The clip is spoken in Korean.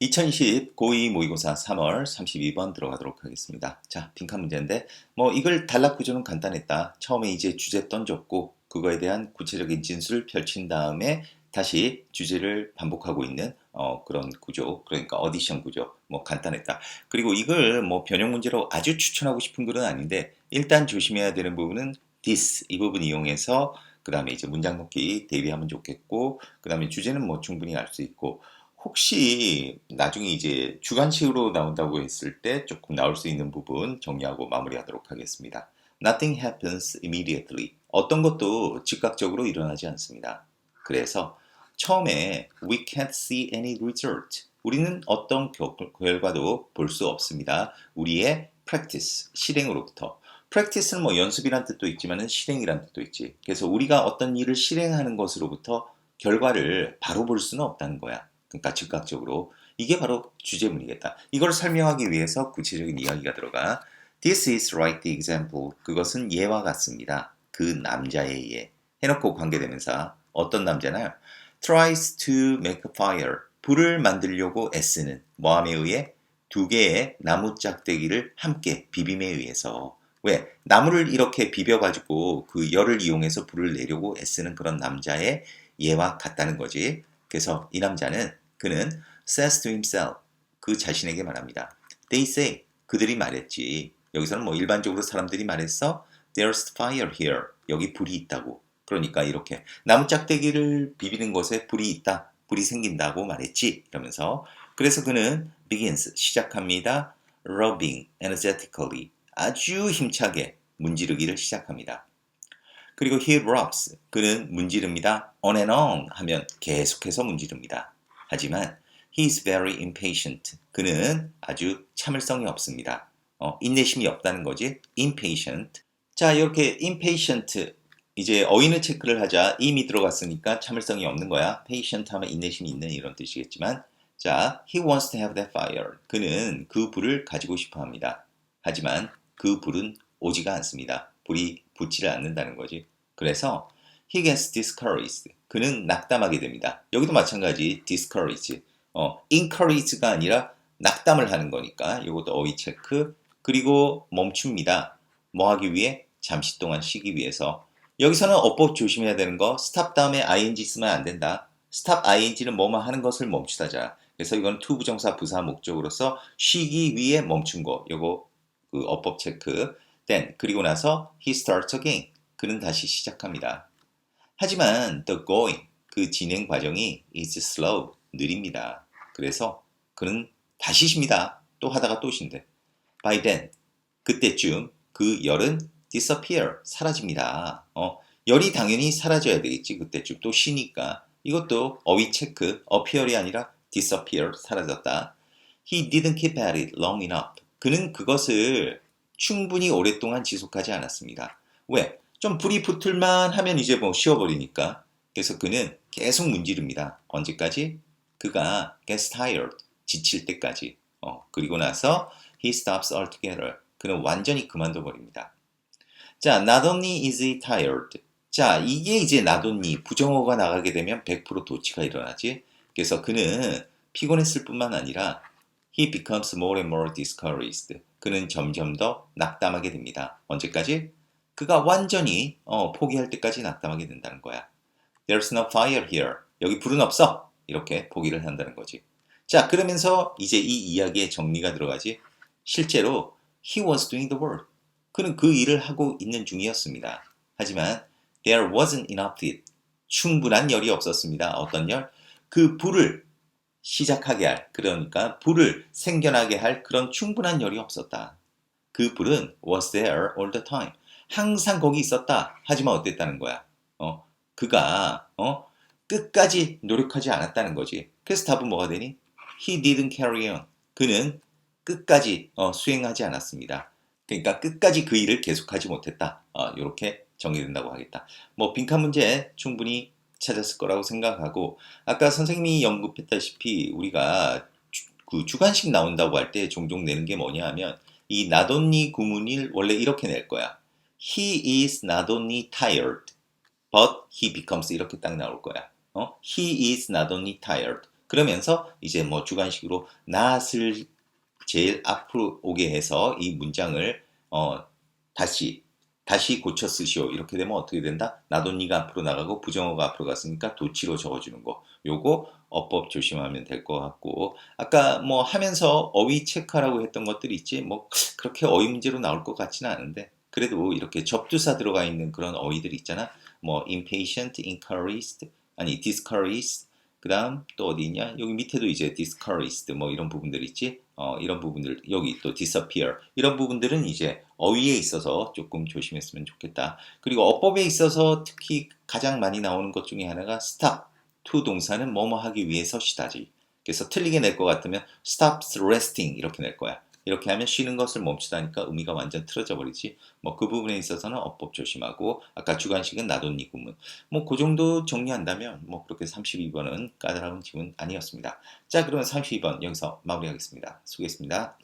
2020 고2 모의고사 3월 32번 들어가도록 하겠습니다. 자, 빈칸 문제인데, 뭐, 이걸 단락 구조는 간단했다. 처음에 이제 주제 던졌고, 그거에 대한 구체적인 진술을 펼친 다음에 다시 주제를 반복하고 있는 어, 그런 구조, 그러니까 어디션 구조, 뭐 간단했다. 그리고 이걸 뭐 변형 문제로 아주 추천하고 싶은 글은 아닌데, 일단 조심해야 되는 부분은 this, 이 부분 이용해서 그 다음에 이제 문장 놓기 대비하면 좋겠고, 그 다음에 주제는 뭐 충분히 알 수 있고, 혹시 나중에 이제 주관식으로 나온다고 했을 때 조금 나올 수 있는 부분 정리하고 마무리하도록 하겠습니다. Nothing happens immediately. 어떤 것도 즉각적으로 일어나지 않습니다. 그래서 처음에 we can't see any result. 우리는 어떤 결과도 볼 수 없습니다. 우리의 practice, 실행으로부터. practice는 뭐 연습이란 뜻도 있지만 실행이란 뜻도 있지. 그래서 우리가 어떤 일을 실행하는 것으로부터 결과를 바로 볼 수는 없다는 거야. 그러니까 즉각적으로 이게 바로 주제문이겠다. 이걸 설명하기 위해서 구체적인 이야기가 들어가. This is like the example. 그것은 예와 같습니다. 그 남자의 예. 해놓고 관계되면서 어떤 남자나요? Tries to make a fire. 불을 만들려고 애쓰는 뭐함에 의해 두 개의 나무 짝대기를 함께 비빔에 의해서 왜 나무를 이렇게 비벼 가지고 그 열을 이용해서 불을 내려고 애쓰는 그런 남자의 예와 같다는 거지. 그래서 이 남자는 그는 says to himself 그 자신에게 말합니다. They say 그들이 말했지. 여기서는 뭐 일반적으로 사람들이 말했어. There's fire here. 여기 불이 있다고. 그러니까 이렇게 나무 짝대기를 비비는 곳에 불이 있다. 불이 생긴다고 말했지. 이러면서 그래서 그는 begins 시작합니다. rubbing energetically 아주 힘차게 문지르기를 시작합니다. 그리고 he rubs 그는 문지릅니다. on and on 하면 계속해서 문지릅니다. 하지만 he is very impatient 그는 아주 참을성이 없습니다. 어, 인내심이 없다는 거지. impatient. 자 이렇게 impatient 이제 어휘는 체크를 하자 이미 들어갔으니까 참을성이 없는 거야. patient 하면 인내심이 있는 이런 뜻이겠지만 자 he wants to have that fire 그는 그 불을 가지고 싶어 합니다. 하지만 그 불은 오지가 않습니다. 불이 붙지를 않는다는 거지. 그래서 he gets discouraged. 그는 낙담하게 됩니다. 여기도 마찬가지 discourage. 어, encourage가 아니라 낙담을 하는 거니까 이것도 어휘 체크. 그리고 멈춥니다. 뭐 하기 위해? 잠시 동안 쉬기 위해서. 여기서는 어법 조심해야 되는 거 stop 다음에 ing 쓰면 안 된다. stop ing는 뭐만 하는 것을 멈추다자. 그래서 이건 to 부정사 부사 목적으로서 쉬기 위해 멈춘 거. 요거 그 어법 체크. Then 그리고 나서 he starts again. 그는 다시 시작합니다. 하지만 the going, 그 진행 과정이 is slow, 느립니다. 그래서 그는 다시 쉽니다. 또 하다가 또 쉰대. By then, 그때쯤 그 열은 disappear, 사라집니다. 어, 열이 당연히 사라져야 되겠지. 그때쯤 또 쉬니까. 이것도 어휘 체크, appear이 아니라 disappear, 사라졌다. He didn't keep at it long enough. 그는 그것을 충분히 오랫동안 지속하지 않았습니다. 왜? 좀 불이 붙을만 하면 이제 뭐 쉬어버리니까. 그래서 그는 계속 문지릅니다. 언제까지? 그가 gets tired, 지칠 때까지. 어, 그리고 나서 he stops altogether. 그는 완전히 그만둬 버립니다. 자, not only is he tired. 자, 이게 이제 not only 부정어가 나가게 되면 100% 도치가 일어나지. 그래서 그는 피곤했을 뿐만 아니라 he becomes more and more discouraged. 그는 점점 더 낙담하게 됩니다. 언제까지? 그가 완전히 어, 포기할 때까지 낙담하게 된다는 거야. There's no fire here. 여기 불은 없어. 이렇게 포기를 한다는 거지. 자, 그러면서 이제 이 이야기에 정리가 들어가지. 실제로 he was doing the work. 그는 그 일을 하고 있는 중이었습니다. 하지만 there wasn't enough heat. 충분한 열이 없었습니다. 어떤 열? 그 불을 시작하게 할, 그러니까 불을 생겨나게 할 그런 충분한 열이 없었다. 그 불은 was there all the time. 항상 거기 있었다. 하지만 어땠다는 거야? 어, 그가 어, 끝까지 노력하지 않았다는 거지. 그래서 답은 뭐가 되니? He didn't carry on. 그는 끝까지 어, 수행하지 않았습니다. 그러니까 끝까지 그 일을 계속하지 못했다. 어, 이렇게 정리된다고 하겠다. 뭐 빈칸 문제 충분히 찾았을 거라고 생각하고 아까 선생님이 언급했다시피 우리가 주, 그 주관식 나온다고 할 때 종종 내는 게 뭐냐 하면 이 나돈니 구문을 원래 이렇게 낼 거야. He is not only tired, but he becomes 이렇게 딱 나올 거야. 어? He is not only tired. 그러면서 이제 뭐 주관식으로 not을 제일 앞으로 오게 해서 이 문장을 어, 다시 다시 고쳐 쓰시오. 이렇게 되면 어떻게 된다? 나도 니가 앞으로 나가고 부정어가 앞으로 갔으니까 도치로 적어주는 거. 요거 어법 조심하면 될 것 같고 아까 뭐 하면서 어휘 체크하라고 했던 것들이 있지 뭐 그렇게 어휘 문제로 나올 것 같지는 않은데 그래도 이렇게 접두사 들어가 있는 그런 어휘들 있잖아. 뭐 impatient, encouraged, 아니 discouraged, 그 다음 또 어디 있냐? 여기 밑에도 이제 discouraged 뭐 이런 부분들 있지? 어, 이런 부분들 여기 또 disappear 이런 부분들은 이제 어휘에 있어서 조금 조심했으면 좋겠다. 그리고 어법에 있어서 특히 가장 많이 나오는 것 중에 하나가 stop, to 동사는 뭐뭐 하기 위해서시다지. 그래서 틀리게 낼 것 같으면 stops resting 이렇게 낼 거야. 이렇게 하면 쉬는 것을 멈추다니까 의미가 완전 틀어져 버리지. 뭐 그 부분에 있어서는 어법 조심하고 아까 주관식은 나돈니 구문. 뭐 그 정도 정리한다면 뭐 그렇게 32번은 까다로운 질문 아니었습니다. 자 그러면 32번 여기서 마무리하겠습니다. 수고했습니다.